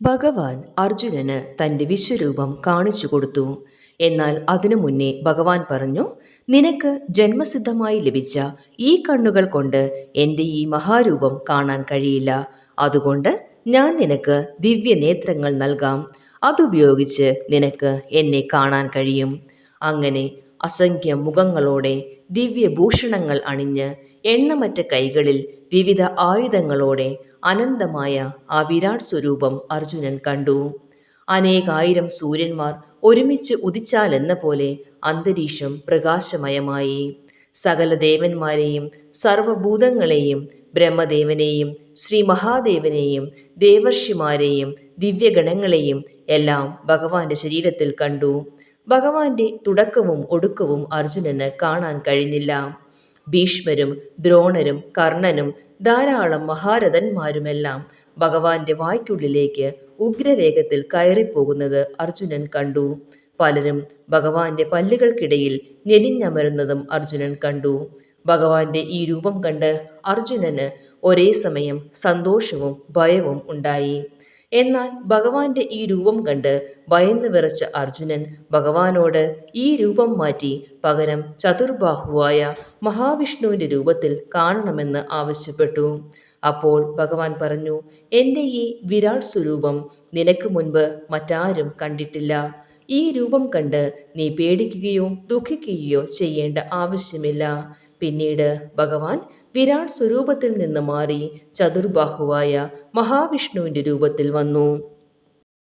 ഭഗവാൻ അർജുനന് തന്റെ വിശ്വരൂപം കാണിച്ചു കൊടുത്തു. എന്നാൽ അതിനു മുന്നേ ഭഗവാൻ പറഞ്ഞു നിനക്ക് ജന്മസിദ്ധമായി ലഭിച്ച ഈ കണ്ണുകൾ കൊണ്ട് എന്റെ ഈ മഹാരൂപം കാണാൻ കഴിയില്ല. അതുകൊണ്ട് ഞാൻ നിനക്ക് ദിവ്യ നേത്രങ്ങൾ നൽകാം. അതുപയോഗിച്ച് നിനക്ക് എന്നെ കാണാൻ കഴിയും അങ്ങനെ അസംഖ്യം മുഖങ്ങളോടെ ദിവ്യഭൂഷണങ്ങൾ അണിഞ്ഞ് എണ്ണമറ്റ കൈകളിൽ വിവിധ ആയുധങ്ങളോടെ അനന്തമായ ആ വിരാട് സ്വരൂപം അർജുനൻ കണ്ടു. അനേകായിരം സൂര്യന്മാർ ഒരുമിച്ച് ഉദിച്ചാലെന്ന പോലെ അന്തരീക്ഷം പ്രകാശമയമായി. സകല ദേവന്മാരെയും സർവഭൂതങ്ങളെയും ബ്രഹ്മദേവനെയും ശ്രീ മഹാദേവനെയും ദേവർഷിമാരെയും ദിവ്യഗണങ്ങളെയും എല്ലാം ഭഗവാന്റെ ശരീരത്തിൽ കണ്ടു. ഭഗവാന്റെ തുടക്കവും ഒടുക്കവും അർജുനന് കാണാൻ കഴിഞ്ഞില്ല. ഭീഷ്മരും ദ്രോണരും കർണനും ധാരാളം മഹാരഥന്മാരുമെല്ലാം ഭഗവാന്റെ വായ്ക്കുള്ളിലേക്ക് ഉഗ്രവേഗത്തിൽ കയറിപ്പോകുന്നത് അർജുനൻ കണ്ടു. പലരും ഭഗവാന്റെ പല്ലുകൾക്കിടയിൽ ഞെരിഞ്ഞമരുന്നതും അർജുനൻ കണ്ടു. ഭഗവാന്റെ ഈ രൂപം കണ്ട് അർജുനന് ഒരേ സമയം സന്തോഷവും ഭയവും ഉണ്ടായി. എന്നാൽ ഭഗവാന്റെ ഈ രൂപം കണ്ട് ഭയന്നു വിറച്ച അർജുനൻ ഭഗവാനോട് ഈ രൂപം മാറ്റി പകരം ചതുർബാഹുവായ മഹാവിഷ്ണുവിന്റെ രൂപത്തിൽ കാണണമെന്ന് ആവശ്യപ്പെട്ടു. അപ്പോൾ ഭഗവാൻ പറഞ്ഞു എന്റെ ഈ വിരാട് സ്വരൂപം നിനക്ക് മുൻപ് മറ്റാരും കണ്ടിട്ടില്ല. ഈ രൂപം കണ്ട് നീ പേടിക്കുകയോ ദുഃഖിക്കുകയോ ചെയ്യേണ്ട ആവശ്യമില്ല. പിന്നീട് ഭഗവാൻ വിരാട് സ്വരൂപത്തിൽ നിന്ന് മാറി ചതുർബാഹുവായ മഹാവിഷ്ണുവിന്റെ രൂപത്തിൽ വന്നു.